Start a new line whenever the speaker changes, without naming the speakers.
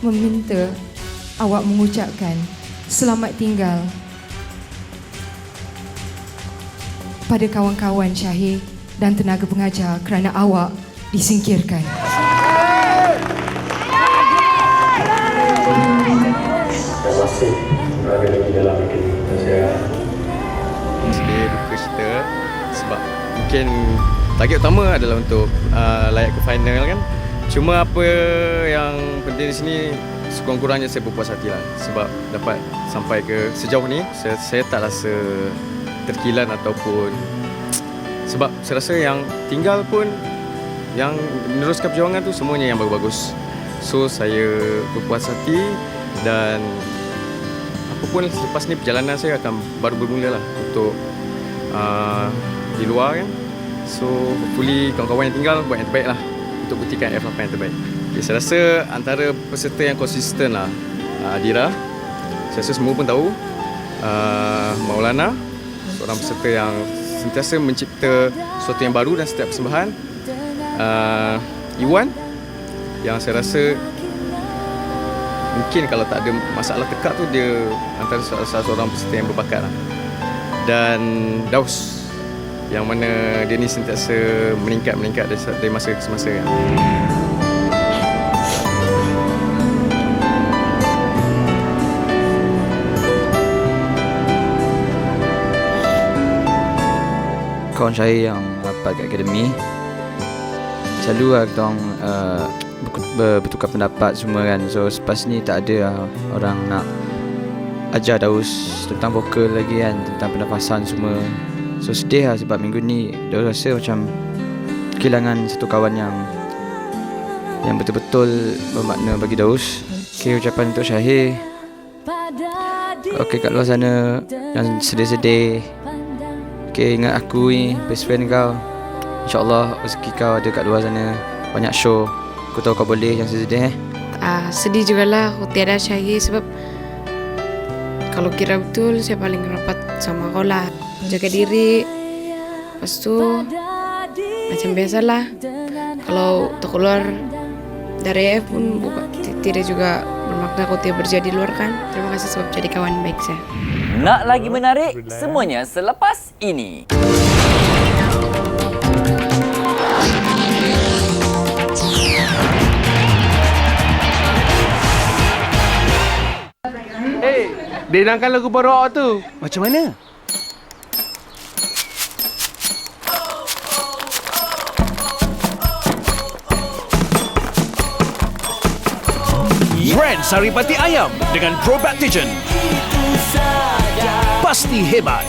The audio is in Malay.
meminta awak mengucapkan selamat tinggal pada kawan-kawan Syahir dan tenaga pengajar kerana awak disingkirkan.
dalam saya
sedih duka cerita sebab mungkin target utama adalah untuk uh, layak ke final kan. Cuma apa yang penting di sini sekurang-kurangnya saya berpuas hati lah. Sebab dapat sampai ke sejauh ni saya, saya tak rasa terkilan ataupun sebab saya rasa yang tinggal pun yang meneruskan perjuangan tu semuanya yang bagus-bagus. So saya berpuas hati dan apa pun selepas ni perjalanan saya akan baru bermula lah untuk uh, di luar kan. So hopefully kawan-kawan yang tinggal buat yang terbaik lah untuk buktikan F8 yang terbaik. Okay, saya rasa antara peserta yang konsisten lah uh, Adira. Saya rasa semua pun tahu uh, Maulana seorang peserta yang sentiasa mencipta sesuatu yang baru dan setiap persembahan. Uh, Iwan yang saya rasa mungkin kalau tak ada masalah tekak tu dia antara salah seorang peserta yang berbakat lah. Dan Daus yang mana dia ni sentiasa meningkat-meningkat dari, masa ke semasa kan.
kawan saya yang rapat kat akademi selalu lah kita orang uh, bertukar pendapat semua kan so selepas ni tak ada lah orang nak ajar Daus tentang vokal lagi kan tentang pernafasan semua so sedih lah sebab minggu ni Daus rasa macam kehilangan satu kawan yang yang betul-betul bermakna bagi Daus. Okay, ucapan untuk Syahir. Okay, kat luar sana Yang sedih-sedih. Okay, ingat aku ni Best friend kau. InsyaAllah rezeki kau ada kat luar sana. Banyak show. Aku tahu kau boleh Jangan sedih eh.
Uh, sedih jugalah aku tiada Syahir sebab kalau kira betul saya paling rapat sama kau lah jaga diri lepas tu macam biasalah kalau tak keluar dari F pun buka, ti- tidak juga bermakna kau tidak berjaya di luar kan terima kasih sebab jadi kawan baik saya
Nak lagi menarik? Semuanya selepas ini.
Eh, dia nangkan lagu Barok tu. Macam mana?
Brand Saripati Ayam dengan Probactigen. Pasti hebat.